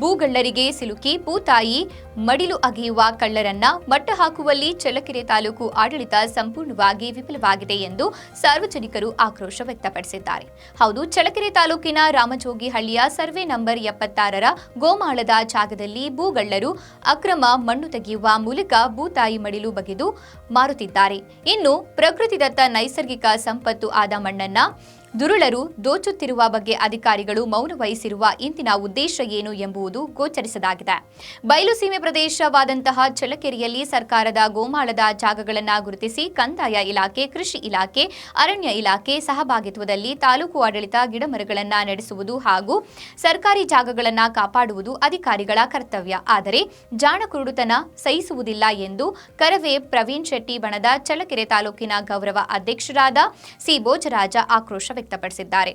ಭೂಗಳ್ಳರಿಗೆ ಸಿಲುಕಿ ಭೂತಾಯಿ ಮಡಿಲು ಅಗೆಯುವ ಕಳ್ಳರನ್ನ ಮಟ್ಟ ಹಾಕುವಲ್ಲಿ ಚಳ್ಳಕೆರೆ ತಾಲೂಕು ಆಡಳಿತ ಸಂಪೂರ್ಣವಾಗಿ ವಿಫಲವಾಗಿದೆ ಎಂದು ಸಾರ್ವಜನಿಕರು ಆಕ್ರೋಶ ವ್ಯಕ್ತಪಡಿಸಿದ್ದಾರೆ. ಹೌದು, ಚಳ್ಳಕೆರೆ ತಾಲೂಕಿನ ರಾಮಜೋಗಿಹಳ್ಳಿಯ ಸರ್ವೆ ನಂಬರ್ ಎಪ್ಪತ್ತಾರರ ಗೋಮಾಳದ ಜಾಗದಲ್ಲಿ ಭೂಗಳ್ಳರು ಅಕ್ರಮ ಮಣ್ಣು ತೆಗೆಯುವ ಮೂಲಕ ಭೂತಾಯಿ ಮಡಿಲು ಬಗೆದು ಮಾರುತ್ತಿದ್ದಾರೆ. ಇನ್ನು ಪ್ರಕೃತಿದತ್ತ ನೈಸರ್ಗಿಕ ಸಂಪತ್ತು ಆದ ಮಣ್ಣನ್ನ ದುರುಳರು ದೋಚುತ್ತಿರುವ ಬಗ್ಗೆ ಅಧಿಕಾರಿಗಳು ಮೌನ ವಹಿಸಿರುವ ಇಂದಿನ ಉದ್ದೇಶ ಏನು ಎಂಬುದು ಗೋಚರಿಸದಾಗಿದೆ. ಬಯಲುಸೀಮೆ ಪ್ರದೇಶವಾದಂತಹ ಚಳ್ಳಕೆರೆಯಲ್ಲಿ ಸರ್ಕಾರದ ಗೋಮಾಳದ ಜಾಗಗಳನ್ನು ಗುರುತಿಸಿ ಕಂದಾಯ ಇಲಾಖೆ, ಕೃಷಿ ಇಲಾಖೆ, ಅರಣ್ಯ ಇಲಾಖೆ ಸಹಭಾಗಿತ್ವದಲ್ಲಿ ತಾಲೂಕು ಆಡಳಿತ ಗಿಡಮರಗಳನ್ನು ನಡೆಸುವುದು ಹಾಗೂ ಸರ್ಕಾರಿ ಜಾಗಗಳನ್ನು ಕಾಪಾಡುವುದು ಅಧಿಕಾರಿಗಳ ಕರ್ತವ್ಯ. ಆದರೆ ಜಾಣ ಕುರುಡುತನ ಸಹಿಸುವುದಿಲ್ಲ ಎಂದು ಕರವೇ ಪ್ರವೀಣ್ ಶೆಟ್ಟಿ, ಬಣದ ಚಳ್ಳಕೆರೆ ತಾಲೂಕಿನ ಗೌರವ ಅಧ್ಯಕ್ಷರಾದ ಸಿ. ಭೋಜರಾಜ ಆಕ್ರೋಶ ವ್ಯಕ್ತಪಡಿಸಿದ್ದಾರೆ.